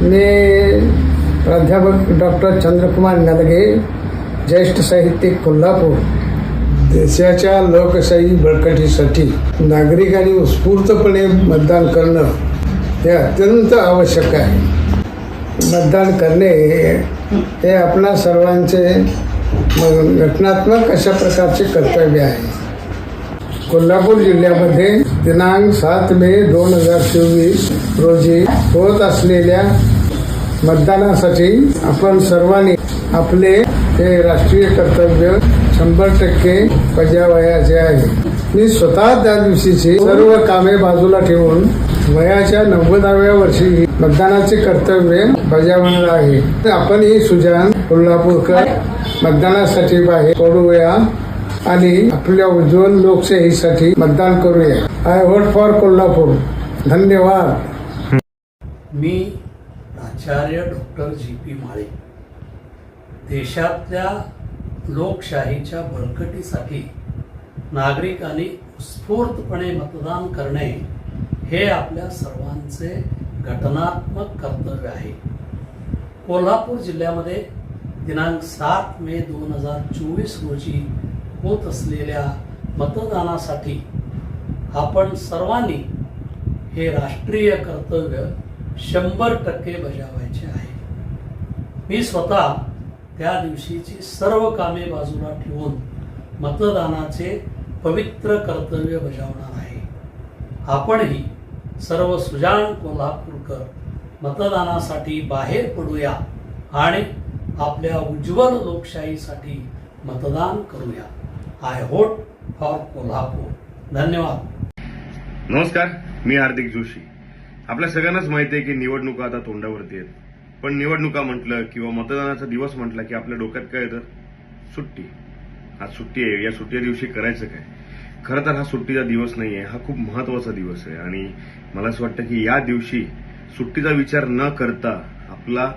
मी प्राध्यापक डॉक्टर चंद्रकुमार नलगे ज्येष्ठ साहित्यिक कोल्हापूर देशाच्या लोकशाही बळकटीसाठी नागरिकांनी उत्स्फूर्तपणे मतदान करणं हे अत्यंत आवश्यक आहे. मतदान करणे हे आपणा सर्वांचे म- घटनात्मक अशा प्रकारचे कर्तव्य आहे. कोल्हापूर जिल्ह्यामध्ये दिनांक सात मे दोन हजार चोवीस रोजी होत असलेल्या मतदानासाठी आपण सर्वांनी आपले हे राष्ट्रीय कर्तव्य शंभर टक्के बजावयाचे आहे. मी स्वतः त्या दिवशीची सर्व कामे बाजूला ठेवून वयाच्या नव्वदाव्या वर्षी मतदानाचे कर्तव्य बजावणार आहे. आपण ही सुजान कोल्हापूरकर मतदानासाठी बाहेर पडूया. आणि आपल्या उज्ज्वल लोकशाहीसाठी मतदान करूया. I vote for Kolhapur. धन्यवाद. मी Acharya doctor G P Male. देशातल्या लोकशाहीच्या बळकटीसाठी नागरिकांनी उत्स्फूर्तपणे मतदान करणे हे आपल्या सर्वांचे घटनात्मक कर्तव्य आहे. कोल्हापूर जिल्ह्यामध्ये दिनांक सात मे दोन हजार चोवीस रोजी होत असलेल्या मतदानासाठी आपण सर्वांनी हे राष्ट्रीय कर्तव्य शंभर टक्के बजावायचे आहे. मी स्वतः त्या दिवशीची सर्व कामे बाजूला ठेवून मतदानाचे पवित्र कर्तव्य बजावणार आहे. आपणही सर्व सुजाण कोल्हापूरकर मतदानासाठी बाहेर पडूया आणि आपल्या उज्ज्वल लोकशाहीसाठी मतदान करूया. आय होट फॉर कोल्हापूर. धन्यवाद. नमस्कार मी हार्दिक जोशी. आपल्या सगळ्यांनाच माहिती आहे की निवडणुका आता तोंडावरती आहेत. पण निवडणुका म्हटलं किंवा मतदानाचा दिवस म्हटला की आपल्या डोक्यात काय येतं? सुट्टी. आज सुट्टी आहे. या सुट्टी दिवशी करायचं काय? खरं तर हा सुट्टीचा दिवस नाही आहे हा खूप महत्त्वाचा दिवस आहे. आणि मला असं वाटतं की या दिवशी सुट्टीचा विचार न करता आपला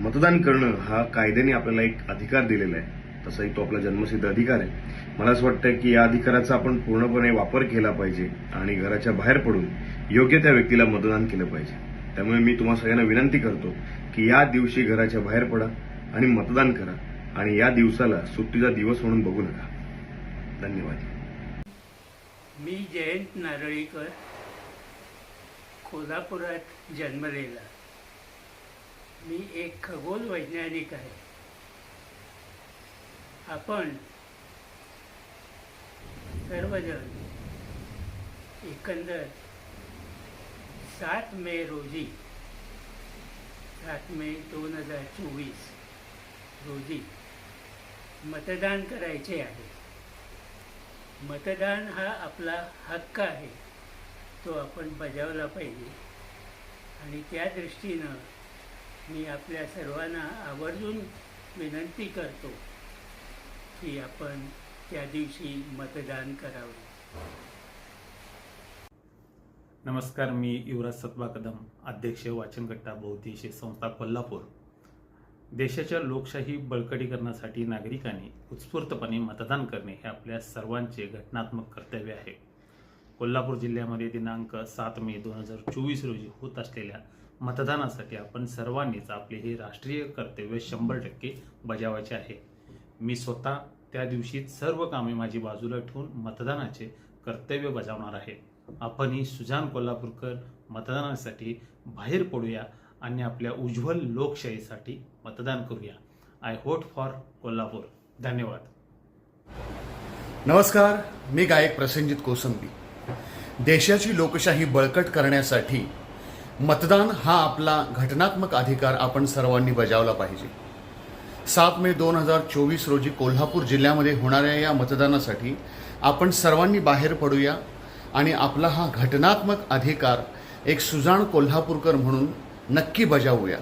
मतदान करणं हा कायद्याने आपल्याला एक अधिकार दिलेला आहे. तसाही तो आपला जन्मसिद्ध अधिकार आहे. मला असं वाटतं की या अधिकाराचा आपण पूर्णपणे वापर केला पाहिजे आणि घराच्या बाहेर पडून योग्य त्या व्यक्तीला मतदान केलं पाहिजे. त्यामुळे मी तुम्हा सगळ्यांना विनंती करतो की या दिवशी घराच्या बाहेर पडा आणि मतदान करा आणि या दिवसाला सुट्टीचा दिवस म्हणून बघू नका. धन्यवाद. मी जयंत नारळीकर कोल्हापुरात जन्मलेला. मी एक खगोल वैज्ञानिक आहे. आपण सर्वजण एकंदर सात मे रोजी सात मे दोन हजार चोवीस रोजी मतदान करायचे आहे. मतदान हा आपला हक्क आहे तो आपण बजावला पाहिजे. आणि त्या दृष्टीनं मी आपल्या सर्वांना आवर्जून विनंती करतो की आपण त्या दिवशी मतदान करावे. नमस्कार मी युवराज सत्वा कदम अध्यक्ष वाचनकट्टा बहुद्देशीय संस्था कोल्हापूर. देशाच्या लोकशाही बळकटीकरणासाठी नागरिकांनी उत्स्फूर्तपणे मतदान करणे हे आपल्या सर्वांचे घटनात्मक कर्तव्य आहे. कोल्हापूर जिल्ह्यामध्ये दिनांक सात मे दोन हजार चोवीस रोजी होत असलेल्या मतदानासाठी आपण सर्वांनीच आपले हे राष्ट्रीय कर्तव्य शंभर टक्के बजावायचे आहे. मी स्वतः त्या दिवशी सर्व कामे माझी बाजूला ठेवून मतदानाचे कर्तव्य बजावणार आहे. आपणही सुजान कोल्हापूरकर मतदानासाठी बाहेर पडूया आणि आपल्या उज्ज्वल लोकशाहीसाठी मतदान करूया. आय होट फॉर कोल्हापूर. धन्यवाद. नमस्कार मी गायक प्रसेनजित कोसंबी. देशाची लोकशाही बळकट करण्यासाठी मतदान हा आपला घटनात्मक अधिकार आपण सर्वांनी बजावला पाहिजे. सात मे दोन हजार चोवीस रोजी कोल्हापूर जिल्ह्यामध्ये होणाऱ्या या मतदानासाठी आपण सर्वांनी बाहेर पडूया आणि आपला हा घटनात्मक अधिकार एक सुजाण कोल्हापूरकर म्हणून नक्की बजावूया.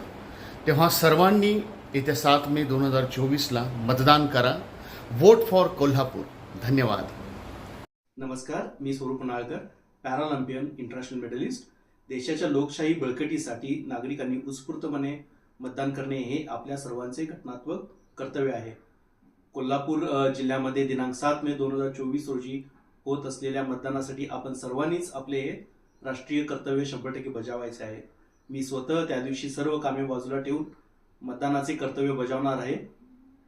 तेव्हा सर्वांनी येत्या सात मे दोन हजार चोवीसला मतदान करा. Vote for Kolhapur. धन्यवाद. नमस्कार मी स्वरूप नाळकर पॅरालम्पियन इंटरनॅशनल मेडलिस्ट. देशाच्या लोकशाही बळकटीसाठी नागरिकांनी उत्स्फूर्तपणे मतदान करणे हे आपल्या सर्वांचे घटनात्मक कर्तव्य आहे. कोल्हापूर जिल्ह्यामध्ये दिनांक सात मे दोन हजार चोवीस रोजी होत असलेल्या मतदानासाठी आपण सर्वांनीच आपले राष्ट्रीय कर्तव्य शंभर टक्के बजावायचे आहे. मी स्वतः त्या दिवशी सर्व कामे बाजूला ठेवून मतदानाचे कर्तव्य बजावणार आहे.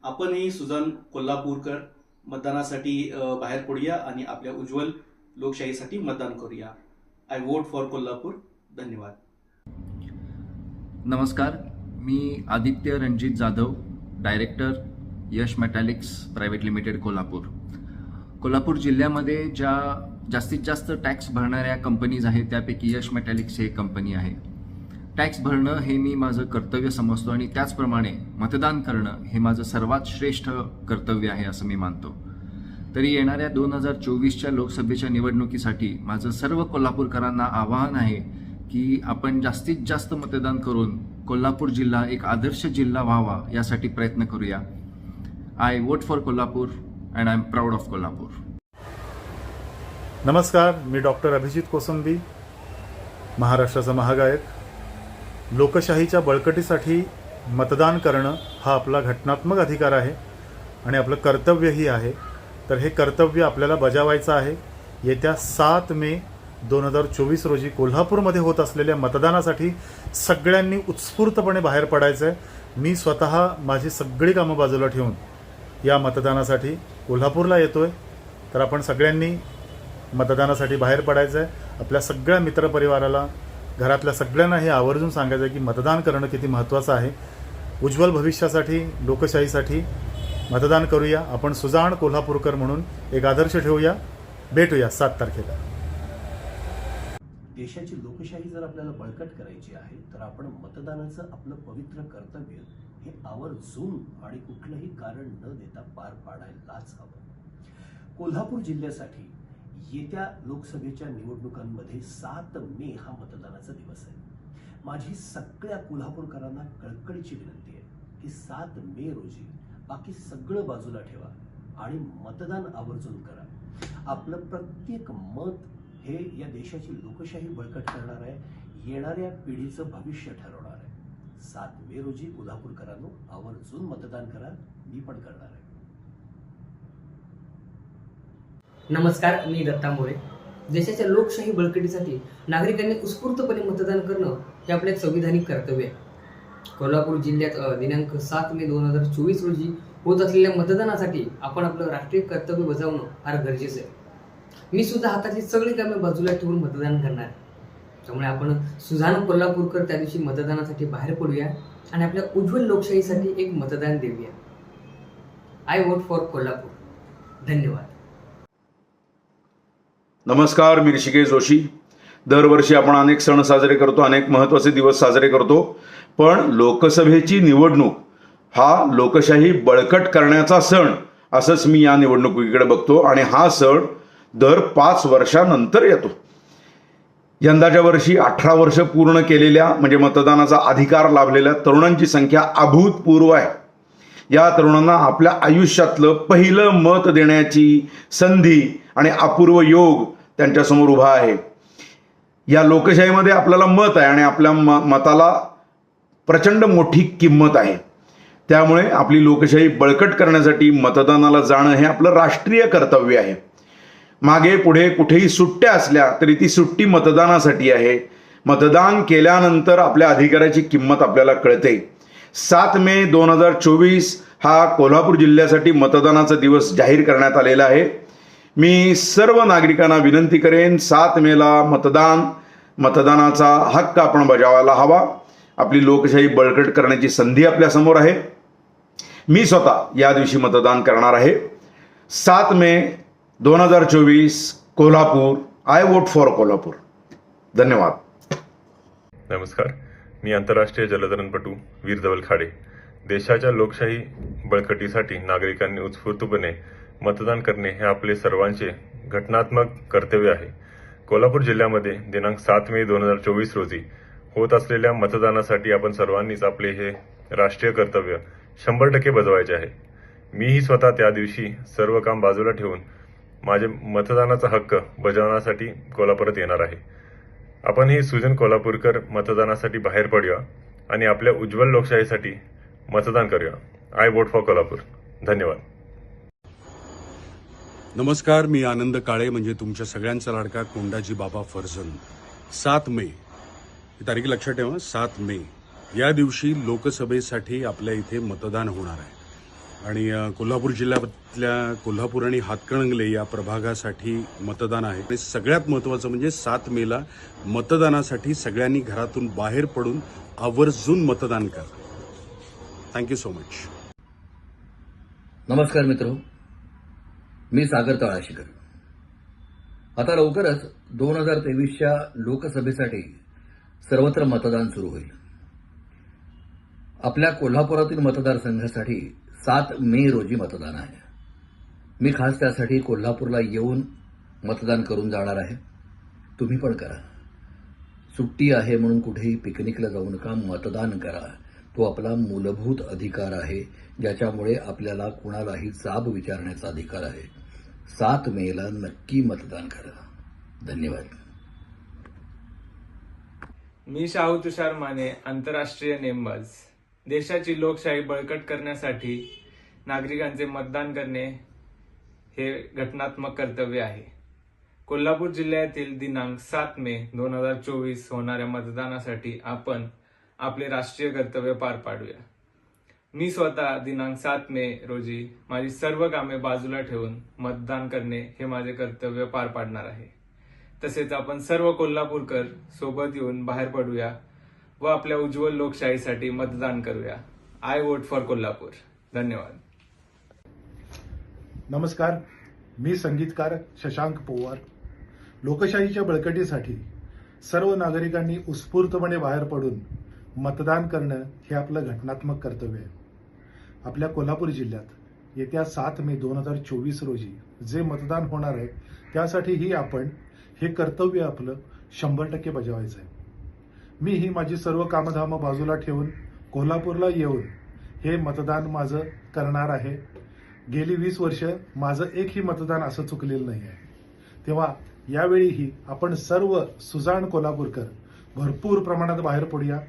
आपणही सुजान कोल्हापूरकर मतदानासाठी बाहेर पडूया आणि आपल्या उज्ज्वल लोकशाहीसाठी मतदान करूया. I vote for Kolhapur. धन्यवाद. नमस्कार. मी Aditya Ranjit Jadhav director Yash metallics private limited Kolhapur. Kolhapur जिल्ह्यामध्ये ज्या जास्तीत जास्त टॅक्स भरणाऱ्या कंपनीज आहेत त्यापैकी यश मेटॅलिक्स हे कंपनी आहे. टॅक्स भरणं हे मी माझं कर्तव्य समजतो आणि त्याचप्रमाणे मतदान करणं हे माझं सर्वात श्रेष्ठ कर्तव्य आहे असं मी मानतो. तरी येणाऱ्या दोन हजार चोवीसच्या लोकसभेच्या निवडणुकीसाठी माझं सर्व कोल्हापूरकरांना आवाहन आहे की आपण जास्तीत जास्त मतदान करून कोल्हापूर जिल्हा एक आदर्श जिल्हा व्हावा यासाठी प्रयत्न करूया. I vote for Kolhapur and I am proud of Kolhapur. नमस्कार मी डॉक्टर अभिजित कोसंबी महाराष्ट्राचा महागायक. लोकशाहीच्या बळकटीसाठी मतदान करणं हा आपला घटनात्मक अधिकार आहे आणि आपलं कर्तव्यही आहे. तर हे कर्तव्य आपल्याला बजावायचं आहे. येत्या सात मे दोन हजार चोवीस रोजी कोल्हापूरमध्ये होत असलेल्या मतदानासाठी सगळ्यांनी उत्स्फूर्तपणे बाहेर पडायचं आहे मी स्वतः माझी सगळी कामं बाजूला ठेवून या मतदानासाठी कोल्हापूरला येतो आहे तर आपण सगळ्यांनी मतदानासाठी बाहेर पडायचं आहे आपल्या सगळ्या मित्रपरिवाराला घरातल्या सगळ्यांना हे आवर्जून सांगायचं आहे की मतदान करणं किती महत्त्वाचं आहे. उज्ज्वल भविष्यासाठी लोकशाहीसाठी मतदान करूया. आपण सुजाण कोल्हापूरकर म्हणून एक आदर्श ठेवूया. भेटूया सात तारखेला. देशाची लोकशाही जर आपल्याला बळकट करायची आहे तर आपण मतदानाचं आपलं पवित्र कर्तव्य हे आवर्जून आणि कुठलंही कारण न देता पार पाडायलाच हवं. कोल्हापूर जिल्ह्यासाठी येत्या लोकसभेच्या निवडणुकांमध्ये सात मे हा मतदानाचा दिवस आहे. माझी सगळ्या कोल्हापूरकरांना कळकळीची विनंती आहे की सात मे रोजी बाकी सगळं बाजूला ठेवा आणि मतदान आवर्जून करा. आपलं प्रत्येक मत हे या देशाची लोकशाही बळकट करणार आहे येणाऱ्या पिढीचं भविष्य ठरवणार आहे. सात मे रोजी कोल्हापूरकरांनो आवर्जून मतदान करा मी पण करणार आहे. नमस्कार मी दत्ता मोरे. देशाच्या लोकशाही बळकटीसाठी नागरिकांनी उत्स्फूर्तपणे मतदान करणं हे आपले संविधानिक कर्तव्य आहे. कोल्हापूर जिल्ह्यात दिनांक सात मे दोन हजार चोवीस रोजी होत असलेल्या मतदानासाठी आपण आपलं राष्ट्रीय कर्तव्य बजावणं फार गरजेचं आहे. मी सुद्धा हाताची सगळी कामे बाजूला ठेवून मतदान करणार. आहे त्यामुळे आपण सुजान कोल्हापूरकर त्या दिवशी मतदानासाठी बाहेर पडूया आणि आपल्या उज्ज्वल लोकशाहीसाठी एक मतदान देऊया. I vote for Kolhapur. धन्यवाद. नमस्कार मी ऋषिकेश जोशी. दरवर्षी आपण अनेक सण साजरे करतो अनेक महत्त्वाचे दिवस साजरे करतो. पण लोकसभेची निवडणूक हा लोकशाही बळकट करण्याचा सण असंच मी या निवडणुकीकडे बघतो आणि हा सण दर पाच वर्षानंतर येतो. यंदाच्या वर्षी अठरा वर्ष पूर्ण केलेल्या म्हणजे मतदानाचा अधिकार लाभलेल्या तरुणांची संख्या अभूतपूर्व आहे. या तरुणांना आपल्या आयुष्यातलं पहिलं मत देण्याची संधी आणि अपूर्व योग त्यांच्यासमोर उभा आहे. या लोकशाहीमध्ये आपल्याला मत आहे आणि आपल्या म मताला प्रचंड मोठी किंमत आहे. त्यामुळे आपली लोकशाही बळकट करण्यासाठी मतदानाला जाणं हे आपलं राष्ट्रीय कर्तव्य आहे. मागे पुढे कुठेही सुट्ट्या असल्या तरी ती सुट्टी मतदानासाठी आहे. मतदान केल्यानंतर आपल्या अधिकाराची किंमत आपल्याला कळते. सात मे दोन हजार चोवीस हा कोल्हापूर जिल्ह्यासाठी मतदानाचा दिवस जाहीर करण्यात आलेला आहे. मी सर्व नागरिकांना विनंती करेन सात मेला मतदान मतदानाचा हक्क आपण बजावायला हवा. आपली लोकशाही बळकट करण्याची संधी आपल्यासमोर आहे. मी स्वतः या दिवशी मतदान करणार आहे. सात मे दोन हजार चोवीस Kolhapur. I vote for Kolhapur. धन्यवाद. नमस्कार. मी आंतरराष्ट्रीय जलतरणपटू वीर धवल खाडे. देशाच्या लोकशाही बळकटीसाठी नागरिकांनी उत्स्फूर्तपणे मतदान करणे हे आपले सर्वांचे घटनात्मक कर्तव्य आहे. कोल्हापूर जिल्ह्यामध्ये दिनांक सात मे दोन हजार चोवीस रोजी होत असलेल्या मतदानासाठी आपण सर्वांनीच आपले हे राष्ट्रीय कर्तव्य शंभर टक्के बजवायचे आहे. मीही स्वतः त्या दिवशी सर्व काम बाजूला ठेवून माझे मतदानाचा हक्क बजावण्यासाठी कोल्हापुरात येणार आहे. आपण ही सुजन कोल्हापूरकर मतदानासाठी बाहेर पडूया आणि आपल्या उज्ज्वल लोकशाहीसाठी मतदान करूया. I vote for Kolhapur. धन्यवाद. नमस्कार मी आनंद काळे म्हणजे तुमच्या सगळ्यांचा लाडका कोंडाजी बाबा फर्जन. सात मे. ही तारीख लक्षात ठेवा सात मे. या दिवशी लोकसभेसाठी आपल्या इथे मतदान होणार आहे. आणि कोल्हापूर जिल्ह्यातल्या कोल्हापूर आणि हातकणंगले या प्रभागासाठी मतदान आहे. आणि सगळ्यात महत्त्वाचं म्हणजे सात मेला मतदानासाठी सगळ्यांनी घरातून बाहेर पडून आवर्जून मतदान करा. थँक्यू सो मच नमस्कार मित्र. मी सागर तळाशीकर. आता लवकरच दोन हजार तेवीसच्या लोकसभेसाठी सर्वत्र मतदान सुरू होईल. आपल्या कोल्हापुरातील मतदारसंघासाठी सात मे रोजी मतदान आहे. मी खास त्यासाठी कोल्हापूरला येऊन मतदान करून जाणार आहे. तुम्ही पण करा. सुट्टी आहे म्हणून कुठेही पिकनिकला जाऊ नका मतदान करा. तो आपला मूलभूत अधिकार आहे ज्याच्यामुळे आपल्याला कुणालाही जाब विचारण्याचा अधिकार आहे. सात मेला नक्की मतदान करा. धन्यवाद. मी शाहू तुषार माने आंतरराष्ट्रीय नेमबाज. देशाची लोकशाही बळकट करण्यासाठी नागरिकांचे मतदान करणे हे घटनात्मक कर्तव्य आहे. कोल्हापूर जिल्ह्यातील दिनांक सात मे दोन हजार चोवीस होणाऱ्या मतदानासाठी आपण आपले राष्ट्रीय कर्तव्य पार पाडूया. मी स्वतः दिनांक सात मे रोजी माझी सर्व कामे बाजूला ठेवून मतदान करणे हे माझे कर्तव्य पार पाडणार आहे. तसेच आपण सर्व कोल्हापूरकर सोबत येऊन बाहेर पडूया. व आपल्या उज्ज्वल लोकशाहीसाठी मतदान करूया. I vote for Kolhapur. धन्यवाद. नमस्कार. मी संगीतकार शशांक पोवार. लोकशाहीच्या बळकटीसाठी सर्व नागरिकांनी उत्स्फूर्तपणे बाहेर पडून मतदान करणं हे आपलं घटनात्मक कर्तव्य आहे. आपल्या कोल्हापूर जिल्ह्यात येत्या सात मे दोन हजार चोवीस रोजी जे मतदान होणार आहे त्यासाठीही आपण हे कर्तव्य आपलं शंभर टक्के बजावायचं आहे. मी ही माझी सर्व कामधामं बाजूला ठेवून कोल्हापूरला येऊन हे मतदान माझं करणार आहे. गेली वीस वर्ष माझं एकही मतदान असं चुकलेलं नाही आहे. तेव्हा यावेळीही आपण सर्व सुजाण कोल्हापूरकर भरपूर प्रमाणात बाहेर पडूया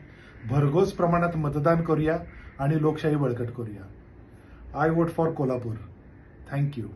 भरघोस प्रमाणात मतदान करूया आणि लोकशाही बळकट करूया. I vote for Kolhapur thank you